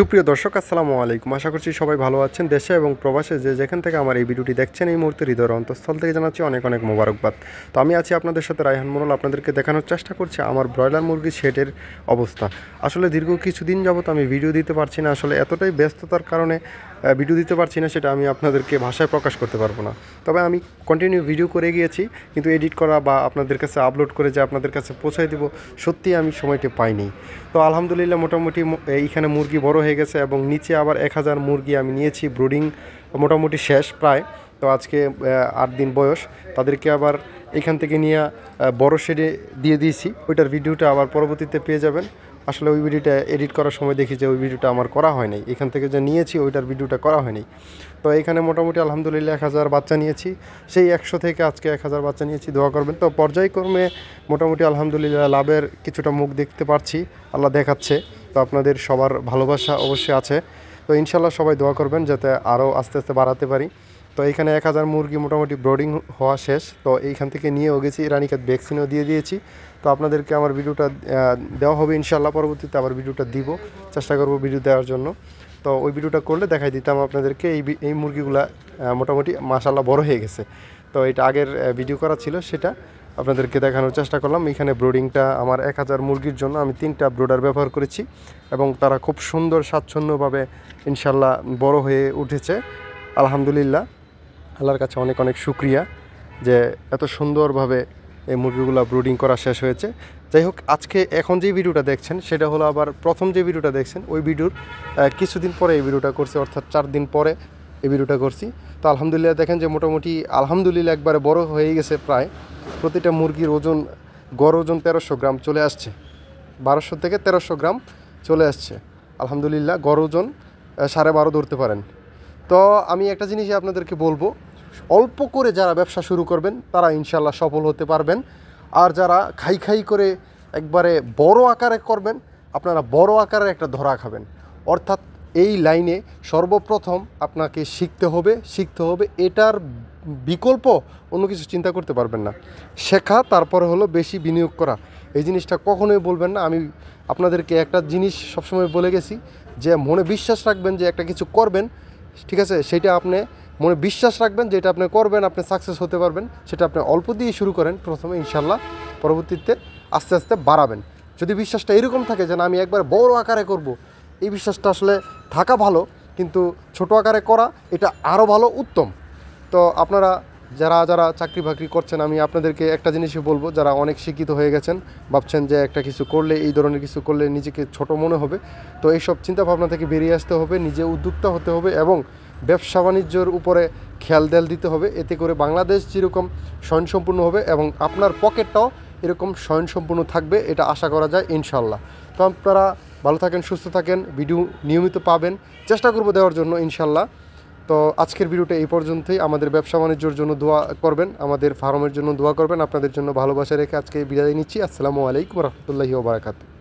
সুপ্রিয় দর্শক, আসসালামু আলাইকুম। আশা করছি সবাই ভালো আছেন দেশে এবং প্রবাসে। যে যেখান থেকে আমার এই ভিডিওটি দেখছেন, এই মুহূর্তে হৃদয়ের অন্তঃস্থল থেকে জানাচ্ছি অনেক অনেক মোবারকবাদ। তো আমি আছি আপনাদের সাথে রায়হান মোরল আপনাদেরকে দেখানোর চেষ্টা করছি আমার ব্রয়লার মুরগি শেডের অবস্থা। আসলে দীর্ঘ কিছুদিন যাবত আমি ভিডিও দিতে পারছি না। আসলে এতটাই ব্যস্ততার কারণে ভিডিও দিতে পারছি না, সেটা আমি আপনাদেরকে ভাষায় প্রকাশ করতে পারব না। তবে আমি কন্টিনিউ ভিডিও করে গিয়েছি, কিন্তু এডিট করা বা আপনাদের কাছে আপলোড করে যে আপনাদের কাছে পৌঁছায় দেবো সত্যিই আমি সময়টি পাইনি। তো আলহামদুলিল্লাহ মোটামুটি এইখানে মুরগি বড় হয়ে গেছে এবং নিচে আবার এক হাজার মুরগি আমি নিয়েছি ব্রুডিং মোটামুটি শেষ প্রায়। তো আজকে আট দিন বয়স, তাদেরকে আবার এখান থেকে নিয়ে বড় শেডে দিয়ে দিয়েছি। ওইটার ভিডিওটা আবার পরবর্তীতে পেয়ে যাবেন। আসলে ওই ভিডিওটা এডিট করার সময় দেখি যে ওই ভিডিওটা আমার করা হয় নাই এখান থেকে যে নিয়েছি, ওইটার ভিডিওটা করা হয়নি। তো এখানে মোটামুটি আলহামদুলিল্লাহ এক হাজার বাচ্চা নিয়েছি। সেই একশো থেকে আজকে এক হাজার বাচ্চা নিয়েছি, দোয়া করবেন। তো পর্যায়ক্রমে মোটামুটি আলহামদুলিল্লাহ লাভের কিছুটা মুখ দেখতে পারছি। আল্লাহ দেখাচ্ছে। তো আপনাদের সবার ভালোবাসা অবশ্যই আছে। তো ইনশাল্লাহ সবাই দোয়া করবেন যাতে আরও আস্তে আস্তে বাড়াতে পারি। তো এখানে এক হাজার মুরগি মোটামুটি ব্রোডিং হওয়া শেষ। তো এইখান থেকে নিয়েও গেছি রানিকাত ভ্যাকসিনও দিয়ে দিয়েছি। তো আপনাদেরকে আমার ভিডিওটা দেওয়া হবে ইনশাল্লাহ পরবর্তীতে আবার ভিডিওটা দিব, চেষ্টা করব ভিডিও দেওয়ার জন্য। তো ওই ভিডিওটা করলে দেখাই দিতাম আপনাদেরকে, এই এই মুরগিগুলা মোটামুটি মাশাল্লাহ বড় হয়ে গেছে। তো এটা আগের ভিডিও করা ছিল সেটা আপনাদেরকে দেখানোর চেষ্টা করলাম। এখানে ব্রোডিংটা আমার এক হাজার মুরগির জন্য আমি তিনটা ব্রোডার ব্যবহার করেছি এবং তারা খুব সুন্দর, স্বাচ্ছন্দ্যভাবে ইনশাল্লাহ বড় হয়ে উঠেছে। আলহামদুলিল্লাহ। আল্লাহর কাছে অনেক অনেক শুক্রিয়া যে এত সুন্দরভাবে এই মুরগিগুলো ব্রুডিং করা শেষ হয়েছে। যাই হোক, আজকে এখন যে ভিডিওটা দেখছেন, সেটা হলো আবার প্রথম যে ভিডিওটা দেখছেন, ওই ভিডিওর কিছুদিন পরে এই ভিডিওটা করছি, অর্থাৎ চার দিন পরে এই ভিডিওটা করছি। তো আলহামদুলিল্লাহ দেখেন যে মোটামুটি আলহামদুলিল্লাহ একবারে বড় হয়ে গেছে প্রায়। প্রতিটা মুরগির ওজন, গড় ওজন তেরোশো গ্রাম চলে আসছে। বারোশো থেকে তেরোশো গ্রাম চলে আসছে। আলহামদুলিল্লাহ গড় ওজন সাড়ে বারো ধরতে পারেন। তো আমি একটা জিনিসই আপনাদেরকে বলব, অল্প করে যারা ব্যবসা শুরু করবেন, তারা ইনশাল্লাহ সফল হতে পারবেন। আর যারা খাই খাই করে একবারে বড় আকারে করবেন, আপনারা বড় আকারের একটা ধরা খাবেন। অর্থাৎ এই লাইনে সর্বপ্রথম আপনাকে শিখতে হবে শিখতে হবে এটার বিকল্প অন্য কিছু চিন্তা করতে পারবেন না। শেখা, তারপরে হলো বেশি বিনিয়োগ করা। এই জিনিসটা কখনোই বলবেন না। আমি আপনাদেরকে একটা জিনিস সবসময় বলে গেছি, যে মনে বিশ্বাস রাখবেন যে একটা কিছু করবেন ঠিক আছে? সেটা আপনি মনে বিশ্বাস রাখবেন যেটা আপনি করবেন, আপনি সাকসেস হতে পারবেন। সেটা আপনি অল্প দিয়ে শুরু করেন প্রথমে ইনশাল্লাহ পরবর্তীতে আস্তে আস্তে বাড়াবেন। যদি বিশ্বাসটা এরকম থাকে যে না, আমি একবার বড় আকারে করব, এই বিশ্বাসটা আসলে থাকা ভালো, কিন্তু ছোট আকারে করা এটা আরও ভালো, উত্তম। তো আপনারা যারা যারা চাকরি বাকরি করছেন, আমি আপনাদেরকে একটা জিনিসই বলব, যারা অনেক শিক্ষিত হয়ে গেছেন, ভাবছেন যে একটা কিছু করলে, এই ধরনের কিছু করলে নিজেকে ছোট মনে হবে। তো এইসব চিন্তাভাবনা থেকে বেরিয়ে আসতে হবে, নিজে উদ্যোক্তা হতে হবে এবং ব্যবসা বাণিজ্যর উপরে খেয়াল দেয়াল দিতে হবে। এতে করে বাংলাদেশ যেরকম স্বয়ংসম্পূর্ণ হবে এবং আপনার পকেটটাও এরকম স্বয়ংসম্পূর্ণ থাকবে, এটা আশা করা যায় ইনশাল্লাহ। তো আপনারা ভালো থাকেন, সুস্থ থাকেন, ভিডিও নিয়মিত পাবেন। চেষ্টা করব দেওয়ার জন্য ইনশাল্লাহ। তো আজকের ভিডিওটা এই পর্যন্তই। আমাদের ব্যবসা বাণিজ্যর জন্য দোয়া করবেন, আমাদের ফার্মের জন্য দোয়া করবেন, আপনাদের জন্য ভালোবাসা রেখে আজকে বিদায় নিচ্ছি। আসসালামু আলাইকুম রহমতুল্লাহি ওবরাকাতু